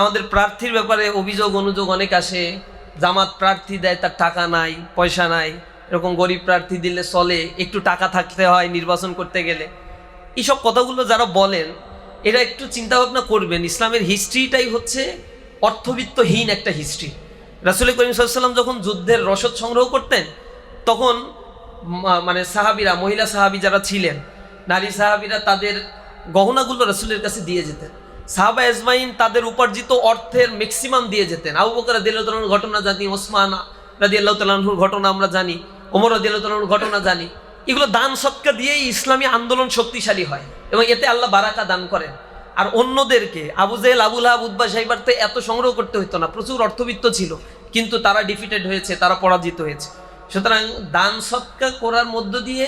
আমাদের প্রার্থীর ব্যাপারে অভিযোগ, অনুযোগ অনেক আসে। জামাত প্রার্থী দেয়, তার টাকা নাই, পয়সা নাই। এরকম গরিব প্রার্থী দিলে চলে, একটু টাকা থাকতে হয় নির্বাচন করতে গেলে। এইসব কথাগুলো যারা বলেন, এরা একটু চিন্তা ভাবনা করবেন, ইসলামের হিস্ট্রিটাই হচ্ছে অর্থবিত্তহীন একটা হিস্ট্রি রাসুল করিম সাল্লাম যখন যুদ্ধের রসদ সংগ্রহ করতেন, তখন মানে সাহাবিরা, মহিলা সাহাবি যারা ছিলেন, নারী সাহাবিরা তাদের গহনাগুলো রাসুলের কাছে দিয়ে যেতেন। সাহাবা এজমাইন তাদের উপার্জিত অর্থের ম্যাক্সিমাম দিয়ে যেতেন। আবু বকর রাদিয়াল্লাহু ঘটনা জানি, ওসমান রাদি আল্লাহ ঘটনা আমরা জানি, ওমর রাদি আল্লাহ তালুর ঘটনা জানি। এগুলো দান সৎকা দিয়েই ইসলামী আন্দোলন শক্তিশালী হয় এবং এতে আল্লাহ বারাকা দান করেন। আর অন্যদেরকে, আবু জেল আবুল আহাব উদ্বা সাহিবার তো এত সংগ্রহ করতে হতো না, প্রচুর অর্থবিত্ত ছিল, কিন্তু তারা ডিফিটেড হয়েছে, তারা পরাজিত হয়েছে। সুতরাং দান সৎকা করার মধ্য দিয়ে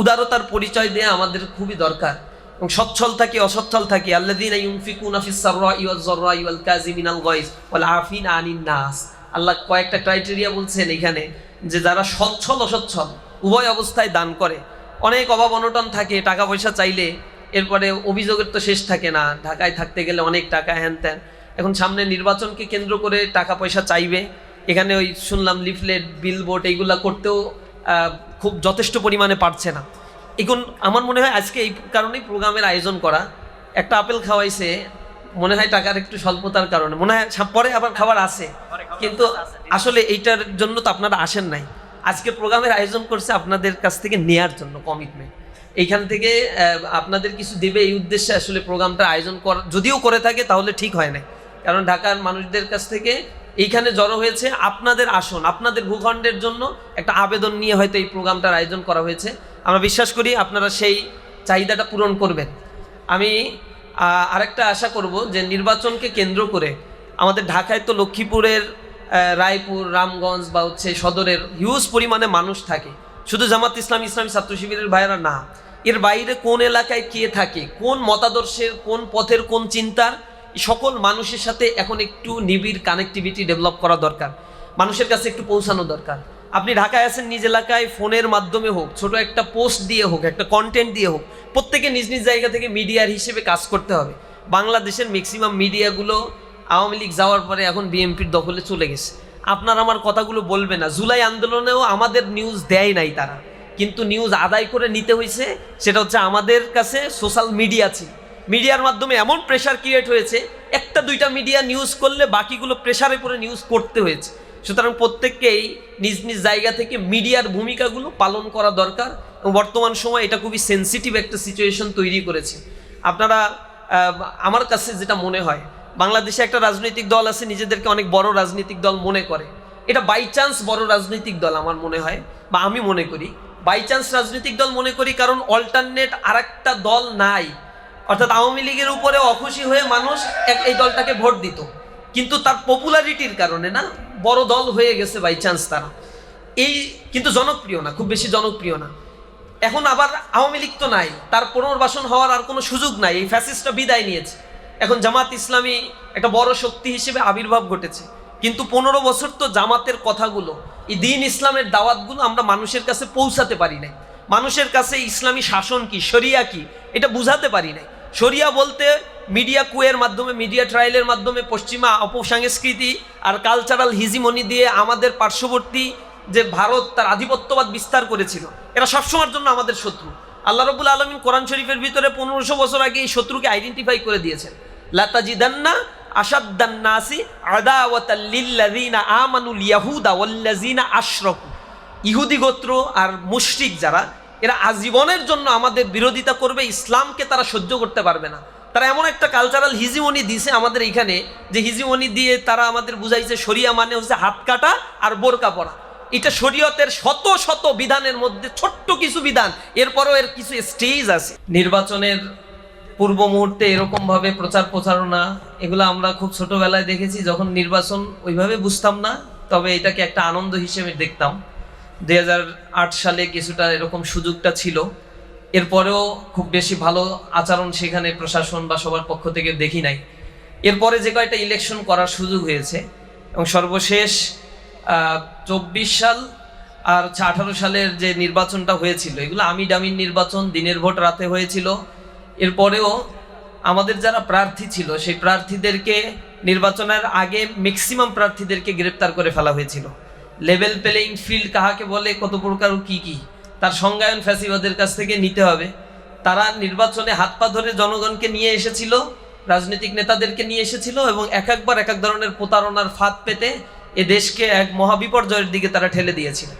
উদারতার পরিচয় দেওয়া আমাদের খুবই দরকার। এবং সচ্ছল থাকি, অসচ্ছল থাকি। আল্লাযীনা ইউনফিকুনা ফিস সাররাই ওয়াজ যাররাই ওয়াল কাযিমিনাল গায়জ ওয়াল আফিনা আনিন নাস। আল্লাহ কয়েকটা ক্রাইটেরিয়া বলছেন এখানে যে যারা সচ্ছল, অসচ্ছল, উভয় অবস্থায় দান করে। অনেক অভাব অনটন থাকে, টাকা পয়সা চাইলে এরপরে অভিযোগের তো শেষ থাকে না। ঢাকায় থাকতে গেলে অনেক টাকা হ্যান ত্যান। এখন সামনে নির্বাচনকে কেন্দ্র করে টাকা পয়সা চাইবে। এখানে ওই শুনলাম লিফলেট, বিলবোর্ড, এইগুলা করতেও খুব যথেষ্ট পরিমাণে পারছে না। এখন আমার মনে হয় আজকে এই কারণেই প্রোগ্রামের আয়োজন করা। একটা আপেল খাওয়াইছে মনে হয় টাকার একটু স্বল্পতার কারণে। মনে হয় পরে আবার খাবার আছে। কিন্তু আসলে এইটার জন্য তো আপনারা আসেন নাই। আজকে প্রোগ্রামের আয়োজন করছে আপনাদের কাছ থেকে নেয়ার জন্য কমিটমেন্ট এইখান থেকে আপনাদের কিছু দেবে এই উদ্দেশ্যে আসলে প্রোগ্রামটা আয়োজন করা যদিও করে থাকে তাহলে ঠিক হয় না কারণ ঢাকার মানুষদের কাছ থেকে এইখানে জড়ো হয়েছে আপনাদের আসন আপনাদের ভূখণ্ডের জন্য একটা আবেদন নিয়ে হয়তো এই প্রোগ্রামটার আয়োজন করা হয়েছে। আমরা বিশ্বাস করি আপনারা সেই চাহিদাটা পূরণ করবেন। আমি আরেকটা আশা করব যে নির্বাচনকে কেন্দ্র করে আমাদের ঢাকায় তো লক্ষ্মীপুরের রায়পুর, রামগঞ্জ বা হচ্ছে সদরের হিউজ পরিমাণে মানুষ থাকে। শুধু জামাত ইসলাম, ইসলামী ছাত্র শিবিরের ভাইয়েরা না, এর বাইরে কোন এলাকায় কে থাকে, কোন মতাদর্শের, কোন পথের, কোন চিন্তার সকল মানুষের সাথে এখন একটু নিবিড় কানেক্টিভিটি ডেভেলপ করা দরকার। মানুষের কাছে একটু পৌঁছানো দরকার। আপনি ঢাকায় আছেন, নিজ এলাকায় ফোনের মাধ্যমে হোক, ছোট একটা পোস্ট দিয়ে হোক, একটা কন্টেন্ট দিয়ে হোক, প্রত্যেকে নিজ নিজ জায়গা থেকে মিডিয়ার হিসেবে কাজ করতে হবে। বাংলাদেশের ম্যাক্সিমাম মিডিয়াগুলো আওয়ামী লীগ যাওয়ার পরে এখন বিএনপির দখলে চলে গেছে। আপনার আমার কথাগুলো বলবে না। জুলাই আন্দোলনেও আমাদের নিউজ দেয় নাই তারা। কিন্তু নিউজ আদায় করে নিতে হয়েছে, সেটা হচ্ছে আমাদের কাছে সোশ্যাল মিডিয়া ছিল মিডিয়ার মাধ্যমে এমন প্রেশার ক্রিয়েট হয়েছে, একটা দুইটা মিডিয়া নিউজ করলে বাকিগুলো প্রেশারে পরে নিউজ করতে হয়েছে। সুতরাং প্রত্যেককেই নিজ নিজ জায়গা থেকে মিডিয়ার ভূমিকাগুলো পালন করা দরকার এবং বর্তমান সময় এটা খুবই সেন্সিটিভ একটা সিচুয়েশন তৈরি করেছে। আপনারা আমার কাছে যেটা মনে হয়, বাংলাদেশে একটা রাজনৈতিক দল আছে, নিজেদেরকে অনেক বড় রাজনৈতিক দল মনে করে। এটা বাই চান্স বড় রাজনৈতিক দল আমার মনে হয়, বা আমি মনে করি। বাই চান্স রাজনৈতিক দল মনে করি কারণ অল্টারনেট আর দল নাই। অর্থাৎ আওয়ামী লীগের উপরে অখুশি হয়ে মানুষ এই দলটাকে ভোট দিত। কিন্তু তার পপুলারিটির কারণে না, বড় দল হয়ে গেছে বাই চান্স তারা। এই কিন্তু জনপ্রিয় না, খুব বেশি জনপ্রিয় না। এখন আবার আওয়ামী লীগ তো নাই, তার পুনর্বাসন হওয়ার আর কোনো সুযোগ নাই, এই ফ্যাসিস্টটা বিদায় নিয়েছে। এখন জামাত ইসলামী একটা বড় শক্তি হিসেবে আবির্ভাব ঘটেছে। কিন্তু পনেরো বছর তো জামাতের কথাগুলো, এই দিন ইসলামের দাওয়াতগুলো আমরা মানুষের কাছে পৌঁছাতে পারি নাই। মানুষের কাছে ইসলামী শাসন কি, শরিয়া কি, এটা বুঝাতে পারি নাই। শরিয়া বলতে মিডিয়া কুয়ের মাধ্যমে, মিডিয়া ট্রায়ালের মাধ্যমে পশ্চিমা অপসংস্কৃতি আর কালচারাল হিজিমনি দিয়ে আমাদের পার্শ্ববর্তী যে ভারত, তার আধিপত্যবাদ বিস্তার করেছিল। এরা সবসময়ের জন্য আমাদের শত্রু। আল্লাহ রবুল আলমিন কোরআন শরীফের ভিতরে পনেরোশো বছর আগে এই শত্রুকে আইডেন্টিফাই করে দিয়েছেন। লাতাজিদান্না আসাদ্দান্নাসি আদাওয়াতাল্লিল্লাযিনা আমানুল ইয়াহুদা ওয়াল্লাযিনা ইহুদি গোত্র আর মুশরিক যারা, এরা আজীবনের জন্য আমাদের বিরোধিতা করবে, ইসলামকে তারা সহ্য করতে পারবে না। তারা এমন একটা কালচারাল হিজিমনি দিছে আমাদের এখানে যে হিজিমনি দিয়ে তারা আমাদের বুঝাইছে শরিয়া মানে হচ্ছে হাত কাটা আর বোরকা পরা এটা শরীয়তের শত শত বিধানের মধ্যে ছোট্ট কিছু বিধান, এরপরও এর কিছু স্টেজ আছে। নির্বাচনের পূর্ব মুহূর্তে এরকমভাবে প্রচার প্রচারণা, এগুলো আমরা খুব ছোটবেলায় দেখেছি, যখন নির্বাচন ওইভাবে বুঝতাম না, তবে এটাকে একটা আনন্দ হিসেবে দেখতাম। দুই হাজার আট সালে কিছুটা এরকম সুযোগটা ছিল। এরপরেও খুব বেশি ভালো আচরণ সেখানে প্রশাসন বা সবার পক্ষ থেকে দেখি নাই। এরপরে যে কয়টা ইলেকশন করার সুযোগ হয়েছে, এবং সর্বশেষ চব্বিশ সাল আর হচ্ছে আঠারো সালের যে নির্বাচনটা হয়েছিল, এগুলো আমি ডামির নির্বাচন, দিনের ভোট রাতে হয়েছিল। এরপরেও আমাদের যারা প্রার্থী ছিল, সেই প্রার্থীদেরকে নির্বাচনের আগে ম্যাক্সিমাম প্রার্থীদেরকে গ্রেপ্তার করে ফেলা হয়েছিল। লেভেল প্লেইং ফিল্ড কাহাকে বলে, কত প্রকার কি কি। তার সংজ্ঞায়ন ফ্যাসিবাদের কাছ থেকে নিতে হবে। তারা নির্বাচনে হাত পা ধরে জনগণকে নিয়ে এসেছিল, রাজনৈতিক নেতাদেরকে নিয়ে এসেছিল এবং এক একবার এক এক ধরনের প্রতারণার ফাঁদ পেতে এ দেশকে এক মহাবিপর্যয়ের দিকে তারা ঠেলে দিয়েছিল।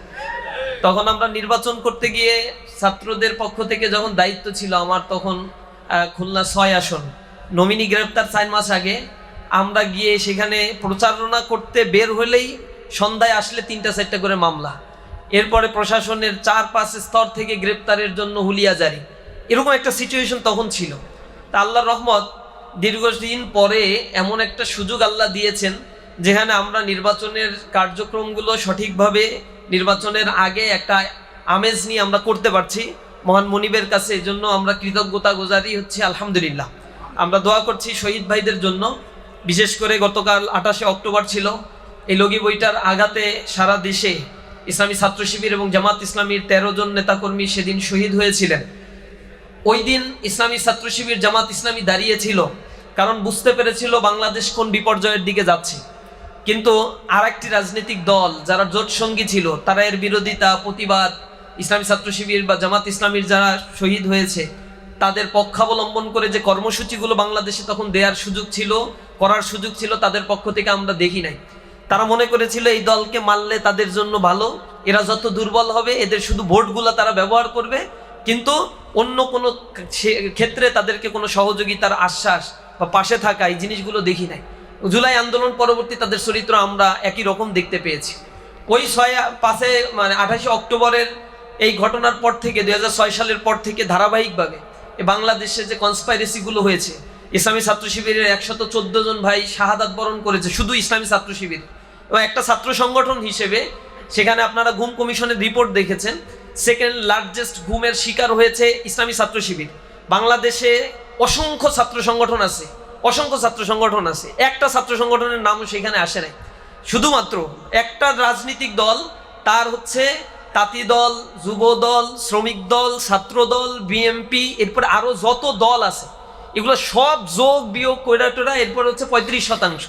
তখন আমরা নির্বাচন করতে গিয়ে ছাত্রদের পক্ষ থেকে যখন দায়িত্ব ছিল আমার তখন খুলনা ছয় আসন, নমিনি গ্রেপ্তার চার মাস আগে। আমরা গিয়ে সেখানে প্রচারণা করতে বের হলেই সন্ধ্যায় আসলে তিনটা চারটা করে মামলা। এরপরে প্রশাসনের চার পাঁচ স্তর থেকে গ্রেপ্তারের জন্য হুলিয়া জারি। এরকম একটা সিচুয়েশন তখন ছিল। তা আল্লাহ রহমত দীর্ঘদিন পরে এমন একটা সুযোগ আল্লাহ দিয়েছেন, যেখানে আমরা নির্বাচনের কার্যক্রমগুলো সঠিকভাবে নির্বাচনের আগে একটা আমেজ নিয়ে আমরা করতে পারছি। মহান মনিবের কাছে এই জন্য আমরা কৃতজ্ঞতা গোজারি হচ্ছে, আলহামদুলিল্লাহ। আমরা দোয়া করছি শহীদ ভাইদের জন্য। বিশেষ করে গতকাল আঠাশে অক্টোবর ছিল। এই লগি বইটার আঘাতে সারা দেশে ইসলামী ছাত্র শিবির এবং জামাত ইসলামীর তেরো জন নেতাকর্মী সেদিন শহীদ হয়েছিলেন। ওই দিন ইসলামী ছাত্র শিবির, জামাত ইসলামী দাঁড়িয়েছিল কারণ বুঝতে পেরেছিল বাংলাদেশ কোন বিপর্যয়ের দিকে যাচ্ছে। কিন্তু আর একটি রাজনৈতিক দল যারা জোট সঙ্গী ছিল, তারা এর বিরোধিতা, প্রতিবাদ, ইসলামী ছাত্র শিবির বা জামাত ইসলামীর যারা শহীদ হয়েছে, তাদের পক্ষাবলম্বন করে যে কর্মসূচিগুলো বাংলাদেশে তখন দেওয়ার সুযোগ ছিল, করার সুযোগ ছিল, তাদের পক্ষ থেকে আমরা দেখি নাই। তারা মনে করেছিল এই দলকে মারলে তাদের জন্য ভালো। এরা যত দুর্বল হবে, এদের শুধু ভোটগুলো তারা ব্যবহার করবে। কিন্তু অন্য কোনো ক্ষে- ক্ষেত্রে তাদেরকে কোনো সহযোগিতার আশ্বাস বা পাশে থাকা এই জিনিসগুলো দেখি নাই। জুলাই আন্দোলন পরবর্তী তাদের চরিত্র আমরা একই রকম দেখতে পেয়েছি। ওই ছয় পাশে মানে আঠাশে অক্টোবরের এই ঘটনার পর থেকে দু হাজার ছয় সালের পর থেকে ধারাবাহিকভাবে বাংলাদেশে যে কনসপাইরেসিগুলো হয়েছে, ইসলামী ছাত্র শিবিরের একশত চোদ্দ জন ভাই শাহাদাত বরণ করেছে, শুধু ইসলামী ছাত্র শিবির। একটা ছাত্র সংগঠন হিসেবে সেখানে আপনারা ঘুম কমিশনের রিপোর্ট দেখেছেন। সেকেন্ড লার্জেস্ট ঘুমের শিকার হয়েছে ইসলামী ছাত্র শিবির। বাংলাদেশে অসংখ্য ছাত্র সংগঠন আছে, অসংখ্য ছাত্র সংগঠন আছে। একটা ছাত্র সংগঠনের নামও সেখানে আসে নাই। শুধুমাত্র একটা রাজনৈতিক দল, তার হচ্ছে তাঁতি দল, যুব দল, শ্রমিক দল, ছাত্র দল বিএমপি এরপরে আরও যত দল আছে, এগুলো সব যোগ বিয়োগ কইরা টোরা এরপর হচ্ছে পঁয়ত্রিশ শতাংশ।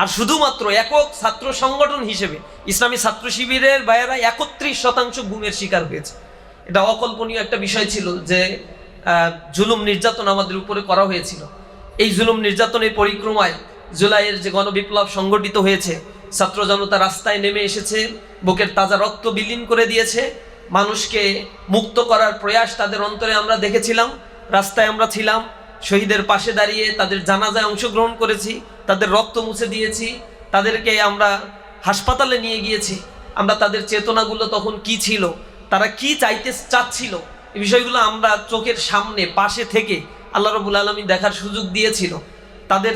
আর শুধুমাত্র একক ছাত্র সংগঠন হিসেবে ইসলামী ছাত্র শিবিরের বাইরা একত্রিশ শতাংশ গুমের শিকার হয়েছে। এটা অকল্পনীয় একটা বিষয় ছিল যে জুলুম নির্যাতন আমাদের উপরে করা হয়েছিল। এই জুলুম নির্যাতনের পরিক্রমায় জুলাইয়ের যে গণবিপ্লব সংগঠিত হয়েছে, ছাত্র জনতা রাস্তায় নেমে এসেছে, বুকের তাজা রক্ত বিলীন করে দিয়েছে, মানুষকে মুক্ত করার প্রয়াস তাদের অন্তরে আমরা দেখেছিলাম, রাস্তায় আমরা ছিলাম শহীদের পাশে দাঁড়িয়ে তাদের জানাজায় অংশগ্রহণ করেছি, তাদের রক্ত মুছে দিয়েছি, তাদেরকে আমরা হাসপাতালে নিয়ে গিয়েছি। আমরা তাদের চেতনাগুলো তখন কি ছিল, তারা কি চাইতে চাচ্ছিল, এই বিষয়গুলো আমরা চোখের সামনে, পাশে থেকে আল্লাহ রবুল আলমী দেখার সুযোগ দিয়েছিল। তাদের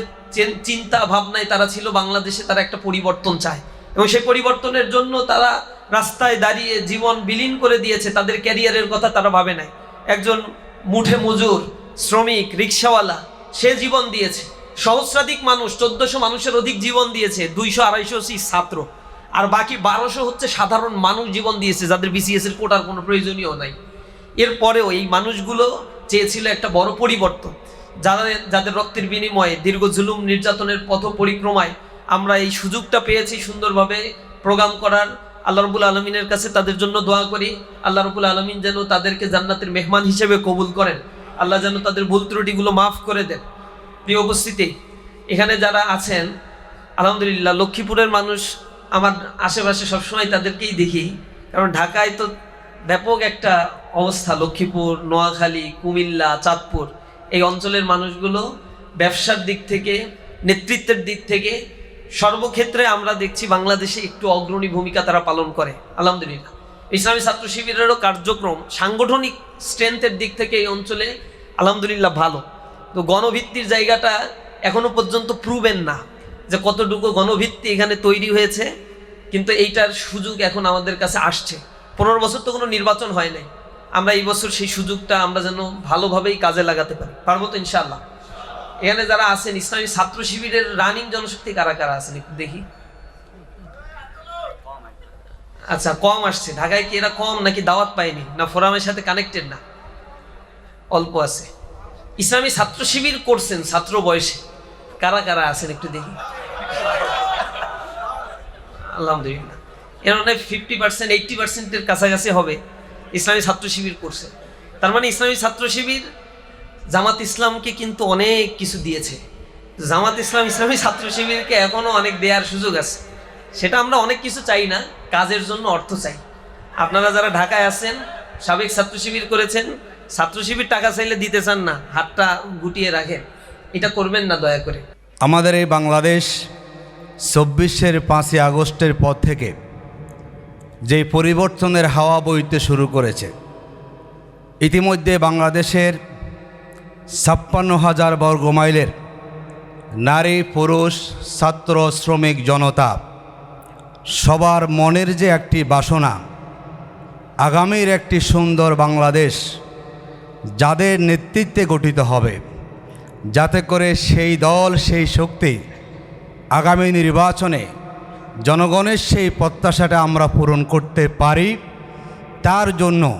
চিন্তা ভাবনায় তারা ছিল বাংলাদেশে তারা একটা পরিবর্তন চায়। এবং সেই পরিবর্তনের জন্য তারা রাস্তায় দাঁড়িয়ে জীবন বিলীন করে দিয়েছে, তাদের ক্যারিয়ারের কথা তারা ভাবে নাই। একজন মুঠে মজুর শ্রমিক, রিক্সাওয়ালা, সে জীবন দিয়েছে। সহস্রাধিক মানুষ, চোদ্দশো মানুষের অধিক জীবন দিয়েছে, দুইশো আড়াইশো সি ছাত্র। আর বাকি বারোশো হচ্ছে সাধারণ মানুষ জীবন দিয়েছে, যাদের বিসিএস এর কোটার কোনো প্রয়োজনীয় নাই। এরপরেও এই মানুষগুলো চেয়েছিল একটা বড় পরিবর্তন। যাদের যাদের রক্তের বিনিময়ে দীর্ঘ জুলুম নির্যাতনের পথ পরিক্রমায় আমরা এই সুযোগটা পেয়েছি সুন্দরভাবে প্রোগ্রাম করার। আল্লাহ রবুল আলমিনের কাছে তাদের জন্য দোয়া করি। আল্লাহ রবুল আলমিন যেন তাদেরকে জান্নাতের মেহমান হিসেবে কবুল করেন। আল্লাহ যেন তাদের ভুল ত্রুটিগুলো মাফ করে দেন। প্রিয় উপস্থিতি, এখানে যারা আছেন, আলহামদুলিল্লাহ লক্ষ্মীপুরের মানুষ আমার আশেপাশে সবসময় তাদেরকেই দেখি। কারণ ঢাকায় তো ব্যাপক একটা অবস্থা, লক্ষ্মীপুর, নোয়াখালী, কুমিল্লা, চাঁদপুর। এই অঞ্চলের মানুষগুলো ব্যবসার দিক থেকে, নেতৃত্বের দিক থেকে সর্বক্ষেত্রে আমরা দেখছি বাংলাদেশে একটু অগ্রণী ভূমিকা তারা পালন করে। আলহামদুলিল্লাহ। ইসলামী ছাত্র শিবিরেরও কার্যক্রম সাংগঠনিক স্ট্রেংথের দিক থেকে এই অঞ্চলে আলহামদুলিল্লাহ ভালো। তো গণভিত্তির জায়গাটা এখনও পর্যন্ত প্রুভেন না যে কতটুকু গণভিত্তি এখানে তৈরি হয়েছে, কিন্তু এইটার সুযোগ এখন আমাদের কাছে আসছে। পনেরো বছর তো কোনো নির্বাচন হয় নাই। আমরা এই বছর সেই সুযোগটা আমরা যেন ভালোভাবেই কাজে লাগাতে পারি। পারব তো ইনশাল্লাহ এখানে যারা আছেন, ইসলামী ছাত্র শিবিরের রানিং জনশক্তি কারা কারা আছেন একটু দেখি। আচ্ছা কম আসছে। ঢাকায় কি এরা কম নাকি দাওয়াত পায়নি? না ফোরামের সাথে কানেক্টেড না? অল্প আছে। ইসলামী ছাত্র শিবির করছেন, ছাত্র বয়সে। কারা কারা আছেন একটু দেখি। আলহামদুলিল্লাহ। এর মানে ফিফটি পার্সেন্ট এইটটি পার্সেন্টের কাছাকাছি হবে ইসলামী ছাত্র শিবির করছে। তার মানে ইসলামী ছাত্র শিবির জামাত ইসলামকে কিন্তু অনেক কিছু দিয়েছে। জামাত ইসলাম, ইসলামী ছাত্র শিবিরকে এখনও অনেক দেওয়ার সুযোগ আছে। সেটা আমরা অনেক কিছু চাই না, কাজের জন্য অর্থ চাই। আপনারা যারা ঢাকায় আছেন, সাবেক ছাত্র শিবির করেছেন ছাত্র শিবির টাকা চাইলে দিতে চান না, হাতটা গুটিয়ে রাখেন। এটা করবেন না দয়া করে। আমাদের এই বাংলাদেশ চব্বিশের পাঁচই আগস্টের পর থেকে যে পরিবর্তনের হাওয়া বইতে শুরু করেছে, ইতিমধ্যে বাংলাদেশের ছাপ্পান্ন হাজার বর্গ মাইলের নারী, পুরুষ, ছাত্র, শ্রমিক, জনতা, সবার মনের যে একটি বাসনা, আগামীর একটি সুন্দর বাংলাদেশ যাদের নেতৃত্বে গঠিত হবে। যাতে করে সেই দল, সেই শক্তি আগামী নির্বাচনে জনগণের সেই প্রত্যাশাটা আমরা পূরণ করতে পারি, তার জন্য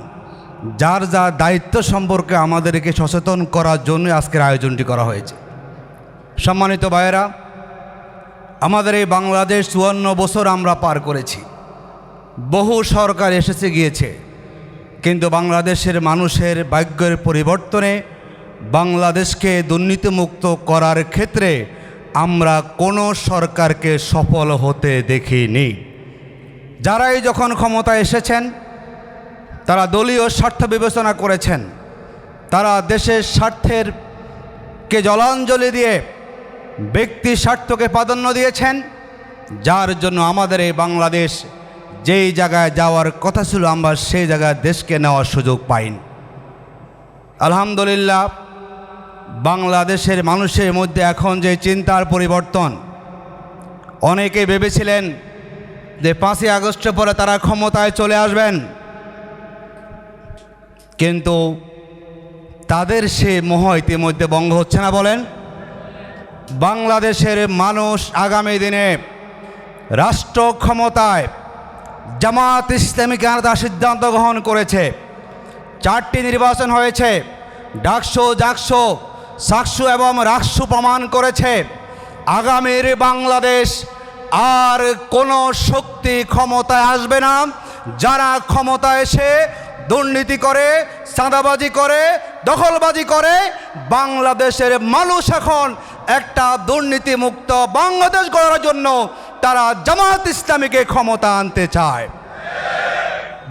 যার যার দায়িত্ব সম্পর্কে আমাদেরকে সচেতন করার জন্য আজকের আয়োজনটি করা হয়েছে। সম্মানিত ভাইয়েরা, আমাদের এই বাংলাদেশ চুয়ান্ন বছর আমরা পার করেছি। বহু সরকার এসেছে, গিয়েছে। কিন্তু বাংলাদেশের মানুষের ভাগ্যের পরিবর্তনে বাংলাদেশকে দুর্নীতিমুক্ত করার ক্ষেত্রে আমরা কোনো সরকারকে সফল হতে দেখিনি। যারাই যখন ক্ষমতায় এসেছেন, তারা দলীয় স্বার্থ বিবেচনা করেছেন। তারা দেশের স্বার্থের কে জলাঞ্জলি দিয়ে ব্যক্তি স্বার্থকে প্রাধান্য দিয়েছেন, যার জন্য আমাদের এই বাংলাদেশ যেই জায়গায় যাওয়ার কথা ছিল, আমরা সেই জায়গায় দেশকে নেওয়ার সুযোগ পাইনি। আলহামদুলিল্লাহ, বাংলাদেশের মানুষের মধ্যে এখন যে চিন্তার পরিবর্তন অনেকে ভেবেছিলেন যে পাঁচই আগস্টের পরে তারা ক্ষমতায় চলে আসবেন। কিন্তু তাদের সে মোহ ইতিমধ্যে বঙ্গ হচ্ছে না বলেন। বাংলাদেশের মানুষ আগামী দিনে রাষ্ট্র ক্ষমতায় জামাত ইসলামী কানাডা সিদ্ধান্ত গ্রহণ করেছে। চারটি নির্বাচন হয়েছে। ডাকসু, জাকসু, সাকসু এবং রাকসু প্রমাণ করেছে। আগামীর বাংলাদেশ আর কোনো শক্তি ক্ষমতায় আসবে না। যারা ক্ষমতা এসে দুর্নীতি করে, চাঁদাবাজি করে, দখলবাজি করে, বাংলাদেশের মানুষ এখন একটা দুর্নীতিমুক্ত বাংলাদেশ গড়ার জন্য তারা জামাত ইসলামীকে ক্ষমতা আনতে চায়।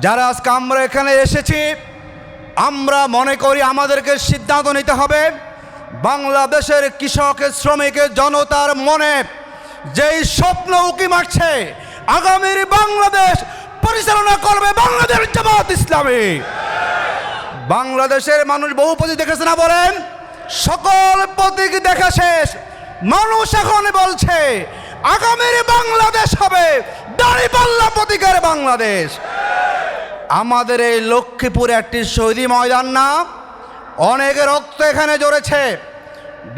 যারা আজকে আমরা এখানে এসেছি, আমরা মনে করি আমাদেরকে সিদ্ধান্ত নিতে হবে, বাংলাদেশের কৃষকের শ্রমিকের জনতার মনে যেই স্বপ্ন উকি মারছে, আগামীর বাংলাদেশ পরিচালনা করবে বাংলাদেশ জামাত ইসলামী। বাংলাদেশের মানুষ বহু প্রতীক দেখেছে না বলেন? সকল প্রতীক দেখা শেষ। মানুষ এখন বলছে আগামীর বাংলাদেশ হবে। দাঁড়িপাল্লা প্রতিকার বাংলাদেশ। আমাদের এই লক্ষ্মীপুরে একটি শহীদি ময়দান না, অনেক রক্ত এখানে জড়েছে।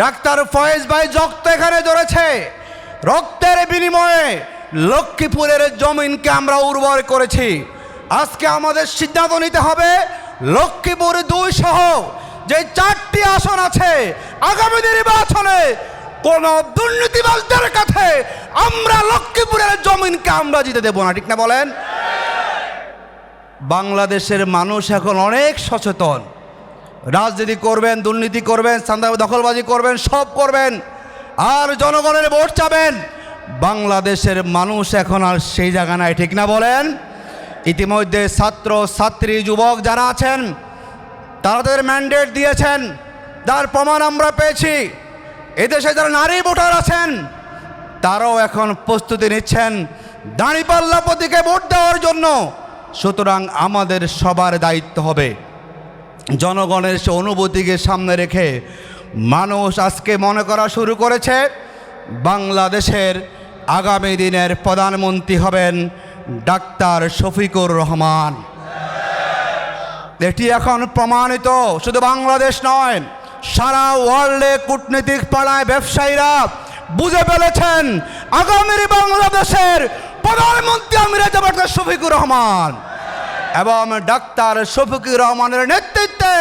ডাক্তার ফয়েজ ভাই, রক্ত এখানে জড়েছে। রক্তের বিনিময়ে লক্ষ্মীপুরের জমিনকে আমরা উর্বর করেছি। আজকে আমাদের সিদ্ধান্ত নিতে হবে, লক্ষ্মীপুর দুই সহ যে চারটি আসন আছে, আগামী নির্বাচনে কোন দুর্নীতিবাজদের কাছে আমরা লক্ষ্মীপুরের জমিনকে আমরা জিতে দেবো না, ঠিক না বলেন? বাংলাদেশের মানুষ এখন অনেক সচেতন। রাজনীতি করবেন, দুর্নীতি করবেন চান্দা দখলবাজি করবেন, সব করবেন, আর জনগণের ভোট চাবেন। বাংলাদেশের মানুষ এখন আর সেই জায়গা নাই, ঠিক না বলেন? ইতিমধ্যে ছাত্র, ছাত্রী, যুবক যারা আছেন, তারা তাদের ম্যান্ডেট দিয়েছেন। তার প্রমাণ আমরা পেয়েছি। এদেশে যারা নারী ভোটার আছেন, তারাও এখন প্রস্তুতি নিচ্ছেন দাঁড়িপাল্লা প্রতীকে ভোট দেওয়ার জন্য। সুতরাং আমাদের সবার দায়িত্ব হবে। জনগণের সে অনুভূতিকে সামনে রেখে মানুষ আজকে মনে করা শুরু করেছে, বাংলাদেশের আগামী দিনের প্রধানমন্ত্রী হবেন ডাক্তার শফিকুর রহমান। এটি এখন প্রমাণিত, শুধু বাংলাদেশ নয় সারা ওয়ার্ল্ডে কূটনীতিক পাড়ায় ব্যবসায়ীরা বুঝে ফেলেছেন আগামীর বাংলাদেশের প্রধানমন্ত্রী আমিরা ডাক্তার শফিকুর রহমান এবং ডাক্তার শফিকুর রহমানের নেতৃত্বে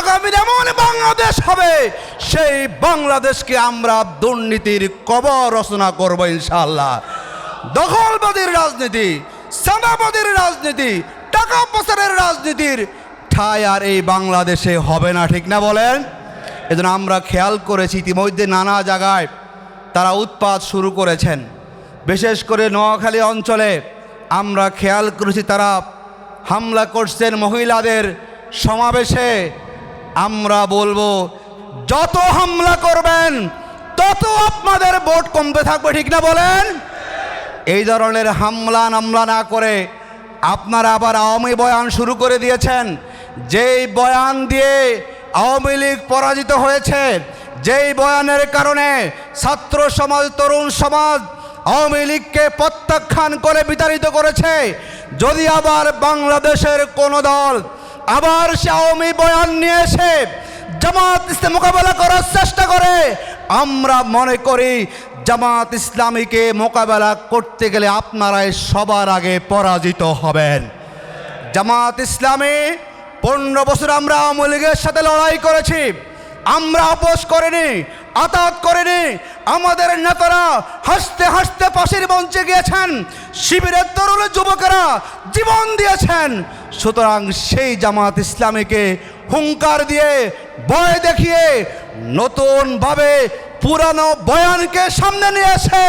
আগামী এমন বাংলাদেশ হবে, সেই বাংলাদেশকে আমরা দুর্নীতির কবর রচনা করব ইনশাআল্লাহ। দখলবাদীর রাজনীতি, সাদাবাদীর রাজনীতি, টাকা পাচারের রাজনীতির ঠাই আর এই বাংলাদেশে হবে না, ঠিক না বলেন? এজন্য আমরা খেয়াল করেছি ইতিমধ্যে নানা জায়গায় তারা উৎপাত শুরু করেছেন। বিশেষ করে নোয়াখালী অঞ্চলে আমরা খেয়াল করেছি তারা হামলা করছেন মহিলাদের সমাবেশে। আমরা বলব, যত হামলা করবেন, তত আপনাদের ভোট কমতে থাকবে, ঠিক না বলেন? এই ধরনের হামলা নামলা না করে আপনারা আবার আওয়ামী বয়ান শুরু করে দিয়েছেন। যেই বয়ান দিয়ে আওয়ামী লীগ পরাজিত হয়েছে। যেই বয়ানের কারণে ছাত্র সমাজ, তরুণ সমাজ আওয়ামী লীগকে প্রত্যাখ্যান করে বিতাড়িত করেছে। যদি আবার বাংলাদেশের কোনো দল আবার সে আওয়ামী বয়ান নিয়ে এসে জামাত ইসলাম মোকাবেলা করার চেষ্টা করে, আমরা মনে করি জামাত ইসলামীকে মোকাবেলা করতে গেলে আপনারাই সবার আগে পরাজিত হবেন। জামাত ইসলামী পনেরো বছর আমরা আওয়ামী লীগের সাথে লড়াই করেছি। আমরা আপোষ করিনি, আতাত করিনি। আমাদের নেতারা হাসতে হাসতে পাশের মঞ্চে গিয়েছেন। শিবিরের তরুণ যুবকেরা জীবন দিয়েছেন। সুতরাং সেই জামাত ইসলামীকে হুঙ্কার দিয়ে, ভয় দেখিয়ে নতুনভাবে পুরানো বয়ানকে সামনে নিয়ে এসে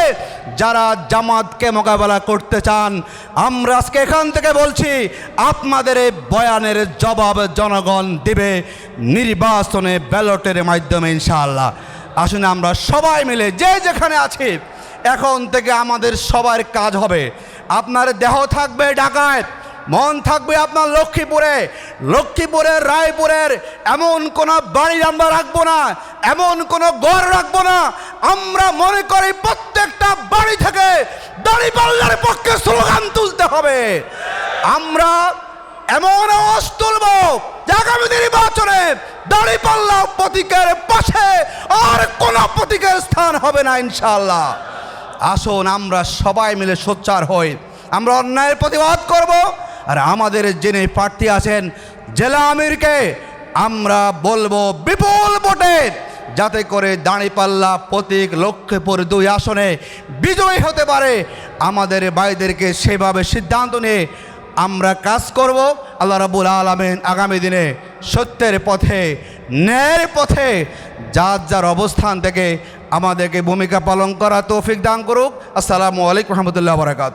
যারা জামাতকে মোকাবেলা করতে চান, আমরা আজকে এখান থেকে বলছি, আপনাদের এই বয়ানের জবাব জনগণ দিবে নির্বাচনে ব্যালটের মাধ্যমে ইনশাআল্লাহ। আসুন আমরা সবাই মিলে যে যেখানে আছি, এখন থেকে আমাদের সবার কাজ হবে। আপনার দেহ থাকবে ঢাকায় মন থাকবে আপনার লক্ষ্মীপুরে। লক্ষ্মীপুরের রায়পুরের এমন কোনো বাড়ি আমরা রাখব না, এমন কোনো ঘর রাখব না। আমরা মনে করি প্রত্যেকটা বাড়ি থেকে দাড়ি পাল্লার পক্ষে স্লোগান তুলতে হবে। আমরা এমন আওয়াজ তুলব যে আগামী নির্বাচনে দাড়ি পাল্লা প্রতীকের পাশে আর কোনো প্রতীকের স্থান হবে না ইনশাল্লাহ আসুন আমরা সবাই মিলে সোচ্চার হই। আমরা অন্যায়ের প্রতিবাদ করব। আর আমাদের যিনি প্রার্থী আছেন জেলা আমিরকে, আমরা বলব বিপুল ভোটে, যাতে করে দাঁড়িপাল্লা প্রতীক লক্ষ্মীপুর দুই আসনে বিজয়ী হতে পারে। আমাদের ভাইদেরকে সেভাবে সিদ্ধান্ত নিয়ে আমরা কাজ করব। আল্লাহ রাবুল আলমেন আগামী দিনে সত্যের পথে, ন্যায়ের পথে, যার যার অবস্থান থেকে আমাদেরকে ভূমিকা পালন করা তৌফিক দান করুক। আসসালামু আলাইকুম রহমতুল্লাহ বরাকাত